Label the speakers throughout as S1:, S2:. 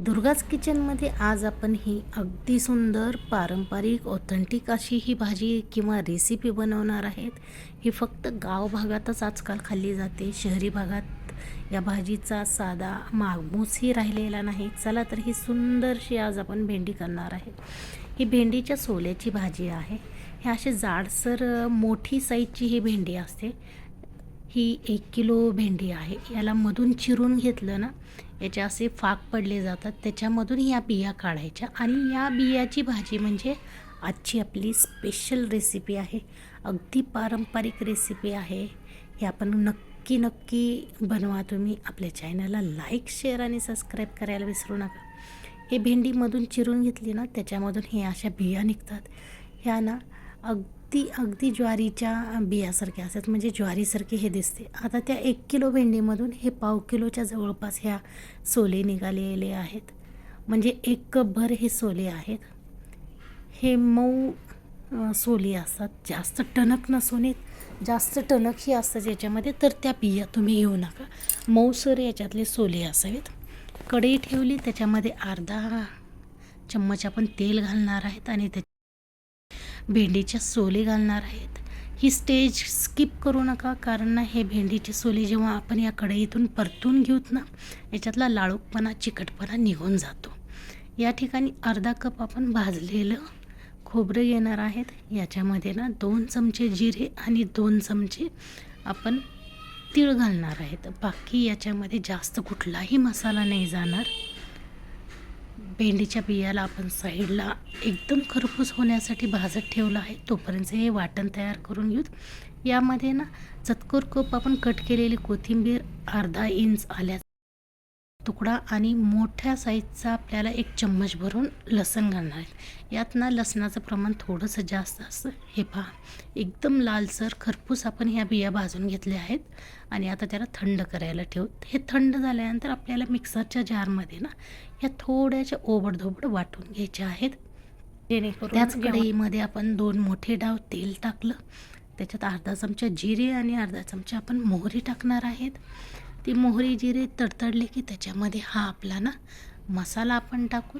S1: दुर्गाज किचनमध्ये आज आपण ही अगदी सुंदर पारंपरिक ऑथेंटिक अशी ही भाजी किंवा रेसिपी बनवणार आहेत. ही फक्त गाव भागातच आजकाल खाल्ली जाते. शहरी भागात या भाजीचा साधा मागमूसही राहिलेला नाही. चला तर ही सुंदरशी आज आपण भेंडी करणार आहे ही भेंडीच्या सोल्याची भाजी आहे. हे असे जाडसर मोठी साईजची ही भेंडी असते. ही एक किलो भेंडी आहे. याला मधून चिरून घेतलं ना याचे असे फाक पडले जातात. त्याच्यामधून या बिया काढायच्या आणि या बियाची भाजी म्हणजे आजची आपली स्पेशल रेसिपी आहे. अगदी पारंपरिक रेसिपी आहे. हे आपण नक्की नक्की बनवा तुम्ही. आपल्या चॅनलला लाईक शेअर आणि सबस्क्राईब करायला विसरू नका. हे भेंडीमधून चिरून घेतली ना त्याच्यामधून हे अशा बिया निघतात. ह्या ना अग ती अगदी ज्वारीच्या बियासारख्या असतात. म्हणजे ज्वारीसारखे हे दिसते. आता त्या एक किलो भेंडीमधून हे पाव किलोच्या जवळपास ह्या सोले निघालेले आहेत. म्हणजे एक कपभर हे सोले आहेत. हे मऊ सोली असतात. जास्त टणक नसून येत. जास्त टणकही असतात याच्यामध्ये तर त्या बिया तुम्ही घेऊ नका. मऊसर याच्यातले सोले असावेत. कढई ठेवली त्याच्यामध्ये अर्धा चम्मच आपण तेल घालणार आहेत आणि त्या भेंडीच्या सोले घालणार आहेत. ही स्टेज स्किप करू नका कारण ना हे भेंडीचे सोले जेव्हा आपण या कढईतून परतून घेऊत ना याच्यातला लाळूकपणा चिकटपणा निघून जातो. या ठिकाणी अर्धा कप आपण भाजलेलं खोबरं येणार आहेत. याच्यामध्ये ना दोन चमचे जिरे आणि दोन चमचे आपण तीळ घालणार आहेत. बाकी याच्यामध्ये जास्त कुठलाही मसाला नाही जाणार. भेंडीच्या बियाला आपण साईडला एकदम खरपूस होण्यासाठी भाजत ठेवलं आहे. तोपर्यंत हे वाटण तयार करून घेऊत. यामध्ये ना चतकोर कप आपण कट केलेली कोथिंबीर अर्धा इंच आल्या तुकडा आणि मोठ्या साईजचा आपल्याला एक चम्मच भरून लसण घालणार आहे. यात ना लसणाचं प्रमाण थोडंसं जास्त असतं. हे पहा एकदम लालसर खरपूस आपण ह्या बिया भाजून घेतल्या आहेत आणि आता त्याला थंड करायला ठेवू. हे थंड झाल्यानंतर आपल्याला मिक्सरच्या जारमध्ये ना ह्या थोड्याशा ओबडधोबड वाटून घ्यायच्या आहेत. जेणेकरून त्याच कढईमध्ये आपण दोन मोठे डाव तेल टाकलं. त्याच्यात अर्धा चमचा जिरे आणि अर्धा चमचा आपण मोहरी टाकणार आहेत. ती मोहरी जिरे तडतडले की त्याच्यामध्ये हा आपला ना मसाला आपण टाकू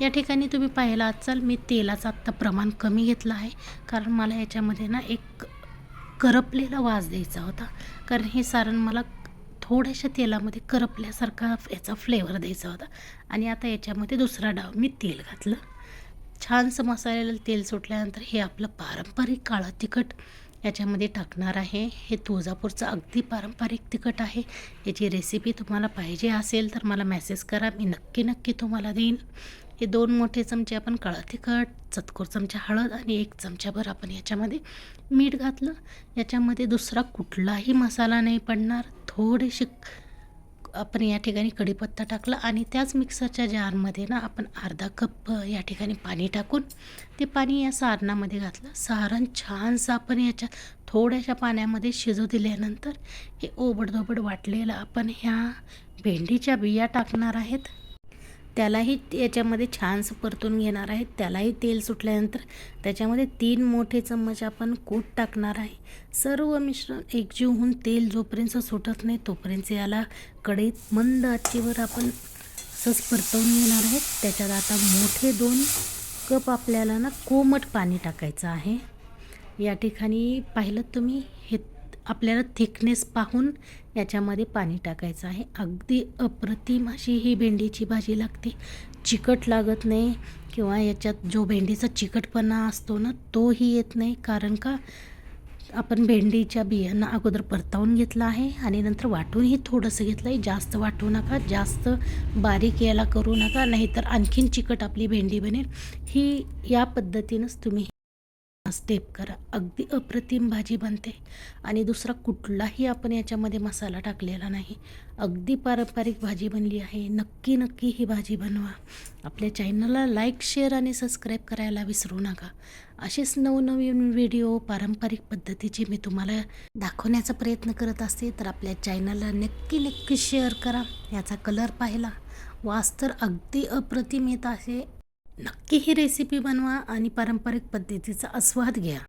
S1: या ठिकाणी तुम्ही पाहिला असाल मी तेलाचं आत्ता प्रमाण कमी घेतलं आहे. कारण मला याच्यामध्ये ना एक करपलेला वास द्यायचा होता. कारण हे सारण मला थोड्याशा तेलामध्ये करपल्यासारखा याचा फ्लेवर द्यायचा होता. आणि आता याच्यामध्ये दुसरा डाव मी तेल घातलं. छानसं मसाल्याला तेल सुटल्यानंतर हे आपलं पारंपरिक काळं तिखट याच्यामध्ये टाकणार आहे. हे तुळजापूरचं अगदी पारंपरिक तिखट आहे. याची रेसिपी तुम्हाला पाहिजे असेल तर मला मेसेज करा. मी नक्की नक्की तुम्हाला देईन. हे दोन मोठे चमचे आपण काळं तिखट चतकोर चमचा हळद आणि एक चमचाभर आपण याच्यामध्ये मीठ घातलं. याच्यामध्ये दुसरा कुठलाही मसाला नाही पडणार. थोडेसे आपण या ठिकाणी कढीपत्ता टाकला आणि त्याच मिक्सरच्या जारमध्ये ना आपण अर्धा कप या ठिकाणी पाणी टाकून ते पाणी या सारणामध्ये घातलं. सारण छानसं आपण याच्यात थोड्याशा पाण्यामध्ये शिजू दिल्यानंतर हे ओबडधोबड वाटलेलं आपण ह्या भेंडीच्या बिया टाकणार आहेत. त्यालाही याच्यामध्ये छानसं परतून घेणार आहे. त्यालाही तेल सुटल्यानंतर त्याच्यामध्ये तीन मोठे चम्मच आपण कूट टाकणार आहे. सर्व मिश्रण एकजीव होऊन तेल जोपर्यंत सुटत नाही तोपर्यंत याला कढईत मंद आचीवर आपण असंच परतवून घेणार आहे. त्याच्यात आता मोठे दोन कप आपल्याला ना कोमट पाणी टाकायचं आहे. या ठिकाणी पाहिलं तुम्ही हे आपल्याला थिकनेस पाहून याच्यामध्ये पाणी टाकायचं आहे. अगदी अप्रतिम अशी ही भेंडीची भाजी लागते. चिकट लागत नाही किंवा याच्यात जो भेंडीचा चिकटपणा असतो ना तोही येत नाही. कारण का? आपण भेंडीच्या बियांना अगोदर परतावून घेतलं आहे आणि नंतर वाटूनही थोडंसं घेतलं आहे जास्त वाटू नका जास्त बारीक याला करू नका नाहीतर आणखीन चिकट आपली भेंडी बनेल. ही या पद्धतीनंच तुम्ही स्टेप करा. अगदी अप्रतिम भाजी बनते. आणि दुसरा कुठलाही आपण याच्यामध्ये मसाला टाकलेला नाही. अगदी पारंपरिक भाजी बनली आहे. नक्की नक्की ही भाजी बनवा. आपल्या चॅनलला लाईक शेअर आणि सबस्क्राईब करायला विसरू नका. असेच नवनवीन व्हिडिओ पारंपरिक पद्धतीचे मी तुम्हाला दाखवण्याचा प्रयत्न करत असते तर आपल्या चॅनलला नक्की नक्की शेअर करा. याचा कलर पाहिला. वास तर अगदी अप्रतिम येत आहे नक्की ही रेसिपी बनवा आणि पारंपरिक पद्धतीचा आस्वाद घ्या.